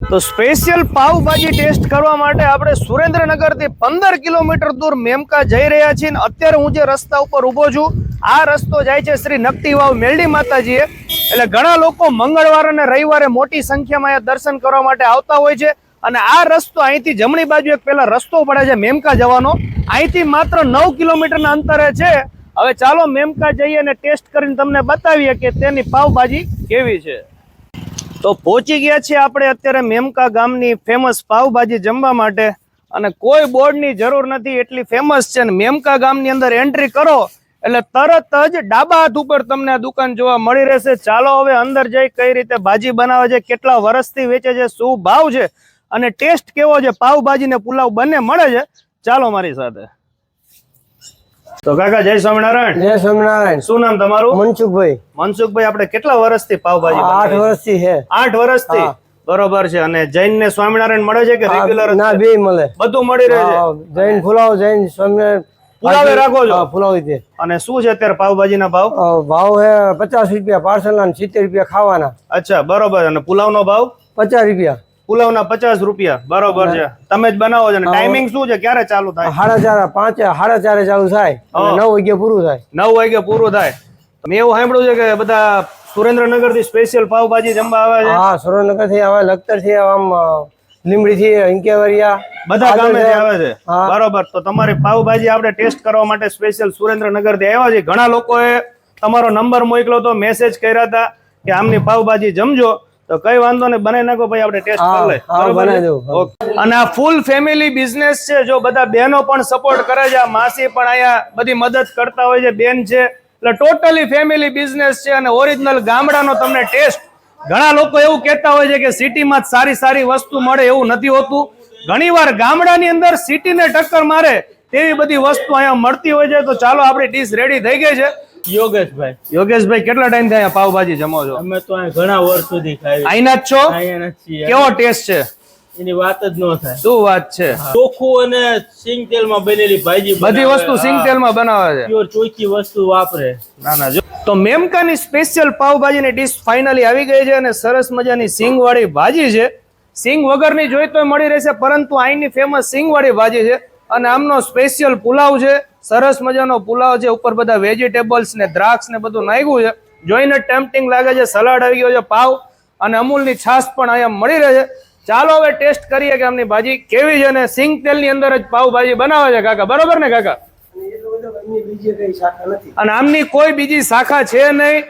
તો special pav bhaji test કરવા માટે આપણે સુરેન્દ્રનગરથી પંદર કિલોમીટર દૂર મેમકા જઈ રહ્યા છીએ અને અત્યારે હું જે રસ્તા ઉપર ઊભો છું, આ રસ્તો જાય છે શ્રી નકટીવાવ મેલડી માતાજીએ. એટલે ઘણા લોકો મંગળવાર અને રવિવારે મોટી સંખ્યામાં અહીંયા દર્શન કરવા માટે આવતા હોય છે અને આ રસ્તો અહીંથી જમણી બાજુ એક પહેલા રસ્તો પડે છે મેમકા જવાનો. અહીંથી માત્ર નવ કિલોમીટરના અંતરે છે. હવે ચાલો મેમકા જઈએ અને ટેસ્ટ કરીને તમને બતાવીએ કે તેની પાવભાજી કેવી છે. તો પહોંચી ગયા છીએ આપણે અત્યારે મેમકા ગામની ફેમસ પાવભાજી જમવા માટે. અને કોઈ બોર્ડની જરૂર નથી, એટલી ફેમસ છે. અને મેમકા ગામની અંદર એન્ટ્રી કરો, એટલે તરત જ ડાબા હાથ ઉપર તમને આ દુકાન જોવા મળી રહેશે. ચાલો હવે અંદર જઈ કઈ રીતે ભાજી બનાવે છે, કેટલા વર્ષથી વેચે છે, શું ભાવ છે, અને ટેસ્ટ કેવો છે પાવભાજી ને પુલાવ બંને મળે છે. ચાલો મારી સાથે. તો કાકા જય સ્વામિનારાયણ. જય સ્વામિનારાયણ. શું નામ તમારું? મનસુખભાઈ. મનસુખભાઈ આપણે કેટલા વર્ષથી પાવભાજી આઠ વર્ષથી છે. આઠ વર્ષથી? બરોબર છે. અને જૈન ને સ્વામિનારાયણ મળે છે કે રેગ્યુલર ના બે મળે. બધું મળી રહે છે? જૈન ફુલાવ જૈન સ્વામિનારાયણ પુલાવે રાખો છો? પુલાવ છે અને શું છે અત્યારે પાવભાજી ના ભાવ ભાવ હે પચાસ રૂપિયા પાર્સલ ના સિત્તેર રૂપિયા ખાવાના. અચ્છા બરોબર. અને પુલાવ નો ભાવ? પચાસ રૂપિયા. પુલાવ ના પચાસ રૂપિયા. બરોબર છે. તમે જ બનાવો છો ટાઈમિંગ શું છે? ક્યારે ચાલુ થાય? સાડા ચાર પાંચ સાડા ચારે ચાલુ થાય. નવ વાગે પૂરું થાય. નવ વાગે પૂરું થાય. મેં એવું સાંભળ્યું છે કે બધા સુરેન્દ્રનગરથી સ્પેશિયલ પાવભાજી જમવા આવે છે? હા સુરેન્દ્રનગરથી આવે લખતરથી આમ લીમડી થી ઇન્કેવરિયા. બધા ગામે આવે છે. બરોબર. તો તમારી પાવભાજી આપણે ટેસ્ટ કરવા માટે સ્પેશિયલ સુરેન્દ્રનગરથી આવ્યા છે ઘણા લોકોએ તમારો નંબર મોકલ્યો તો મેસેજ કર્યા હતા કે આમની પાવભાજી જમજો. તો કઈ વાંધો નહીં બનાવી નાખો ભાઈ આપણે ટેસ્ટ કરી લે બરોબર. અને આ ફૂલ ફેમિલી બિઝનેસ છે જો બધા બહેનો પણ સપોર્ટ કરે છે માસી પણ અહીંયા બધી મદદ કરતા હોય છે બેન છે. એટલે ટોટલી ફેમિલી બિઝનેસ છે અને ઓરિજિનલ ગામડાનો તમને ટેસ્ટ ઘણા લોકો એવું કહેતા હોય છે કે સિટીમાં જ સારી સારી વસ્તુ મળે એવું નથી હોતું. ઘણીવાર ગામડાની અંદર સિટીને ટક્કર મારે તેવી બધી વસ્તુ અહીંયા મળતી હોય છે. તો ચાલો આપણી ડીશ રેડી થઈ ગઈ છે. યોગેશભાઈ. યોગેશભાઈ કેટલા ટાઈમ અહીંયા પાવભાજી જમો છો? અમે તો અહીં ઘણા વર્ષ સુધી ખાઈ અહીંના જ છો? કેવો ટેસ્ટ છે? એની વાત જ ન થાય. શું વાત છે? ચોખ્ખું અને સિંગ તેલમાં બનેલી ભાજી બધી વસ્તુ સિંગ તેલમાં બનાવે છે. પ્યોર ચોખ્ખી વસ્તુ વાપરે. ના ના જો. તો મેમકાની સ્પેશિયલ પાવભાજીની ડીશ ફાઇનલી આવી ગઈ છે અને સરસ મજાની સિંગ વાળી ભાજી છે. સિંગ વગરની જોઈ તો મળી રહેશે પરંતુ અહીંની ફેમસ સિંગ વાળી ભાજી છે. અને આમનો સ્પેશિયલ પુલાવ છે. સરસ મજાનો પુલાવ છે. ઉપર બધા વેજીટેબલ્સ ને દ્રાક્ષ ને બધું નાખ્યું છે. જોઈને ટેમ્પટિંગ લાગે છે. સલાડ આવી ગયો છે પાવ. અને અમૂલની છાશ પણ અહીંયા મળી રહે છે. ચાલો હવે ટેસ્ટ કરીએ કે આમની ભાજી કેવી છે અને સિંગ તેલની અંદર જ પાવભાજી બનાવે છે કાકા. બરોબર ને કાકા? અને આમની કોઈ બીજી શાખા છે નહીં.